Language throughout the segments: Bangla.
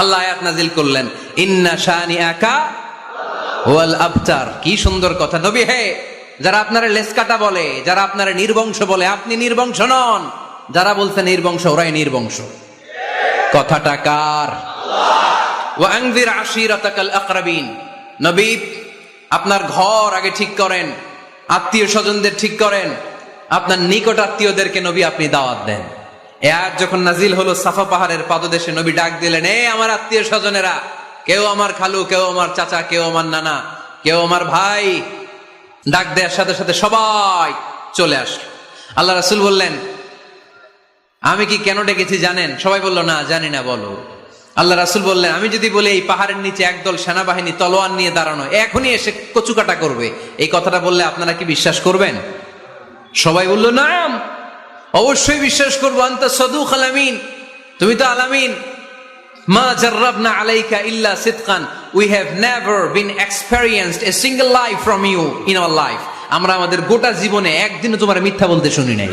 আল্লাহ আয়াত নাজিল করলেন, ইন্না শানি আকা ওয়াল আবতার। কি সুন্দর কথা, নবী, হে, যারা আপনারা লেসকাটা বলে, যারা আপনারা নির্বংশ বলে, আপনি নির্বংশ নন। যারা বলছে নির্বংশ, ওরাই নির্বংশ। কথাটা কার? ওয়াংজির আশিরাতাকাল আকরাবিন। নবী, আপনার ঘর আগে ঠিক করেন, আত্মীয় স্বজনদের ঠিক করেন, আপনার নিকট আত্মীয়দেরকে নবী আপনি দাওয়াত দেন। আয়াত যখন নাজিল হলো সাফা পাহাড়ের পাদদেশে, নবী ডাক দিলেন, এ আমার আত্মীয় স্বজনেরা, কেউ আমার খালু, কেউ আমার চাচা, কেউ আমার নানা, কেউ আমার ভাই। ডাক দেওয়ার সাথে সাথে সবাই চলে আসলো। আল্লাহ রাসুল বললেন, আমি কি কেন ডেকেছি জানেন? সবাই বলল, না, জানি না, বলো। আল্লাহ রাসুল বললেন, আমি যদি বলি এই পাহাড়ের নিচে একদল সেনাবাহিনী তলোয়ার নিয়ে দাঁড়ানো, এখনই এসে কচুকাটা করবে। এই কথাটা বললে আপনারা কি বিশ্বাস করবেন? সবাই বলল, নাম। অবশ্যই বিশ্বাস করব, আন্ত সদুক আলামিন তুমি তো আলামিন মা জাররাবনা আলাইকা ইল্লা সিদকান। We have never been experienced a single life from you in our life আমরা আমাদের গোটা জীবনে একদিনও তোমার মিথ্যা বলতে শুনি নাই।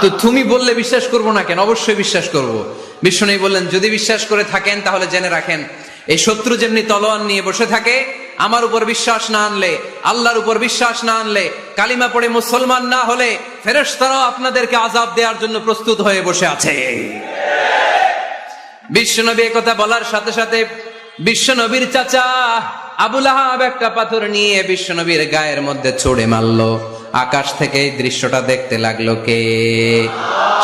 তো তুমি বললে বিশ্বাস করব না কেন? অবশ্যই বিশ্বাস করব। বিষ্ণু বললেন, যদি বিশ্বাস করে থাকেন, তাহলে জেনে রাখেন, এই শত্রু যেমনি তলোয়ার নিয়ে বসে থাকে, আমার উপর বিশ্বাস না আনলে, আল্লাহর উপর বিশ্বাস না আনলে, কালিমা পড়ে মুসলমান না হলে ফেরেশতারাও আপনাদেরকে আজাব দেওয়ার জন্য প্রস্তুত হয়ে বসে আছে। বিশ্বনবী কথা বলার সাথে সাথে বিশ্বনবীর চাচা আবুল আহাব একটা পাথর নিয়ে বিশ্বনবীর গায়ের মধ্যে ছুড়ে মারলো। আকাশ থেকে এই দৃশ্যটা দেখতে লাগল কে?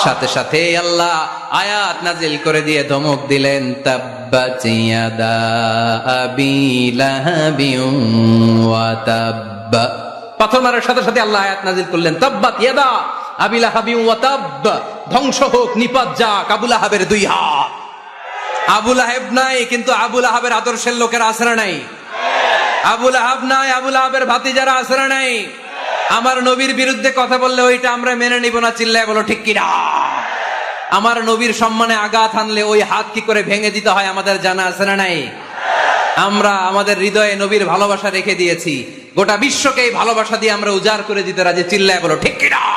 সাথে সাথে আল্লাহ আয়াত নাজিল করে দিয়ে ধমক দিলেন তাব্বা পাথর মারার সাথে সাথে আল্লাহ আয়াত নাজিল করলেন, তাব্বাত ইয়াদা আবি লাহাবিন ওয়া তাব্বা। ধ্বংস হোক, নিপাত যাক আবুল আহাবের দুই হাত। আবুল আহেব নাই, কিন্তু আবুল আহাবের আদর্শের লোকের আশ্রা নাই। আবুল আহাব নাই আবুল আহাবের ভাতিজারা আশ্রা নাই। আমার নবীর বিরুদ্ধে কথা বললে ওইটা আমরা মেনে নিব না, চিল্লায় বলো, ঠিক কিনা? আমার নবীর সম্মানে আঘাত আনলে ওই হাত কি করে ভেঙে দিতে হয় আমাদের জানা আছে না নাই? আমরা আমাদের হৃদয়ে নবীর ভালোবাসা রেখে দিয়েছি। গোটা বিশ্বকে এই ভালোবাসা দিয়ে আমরা উজাড় করে দিতে রাজি। চিল্লায় বলো ঠিক কিনা?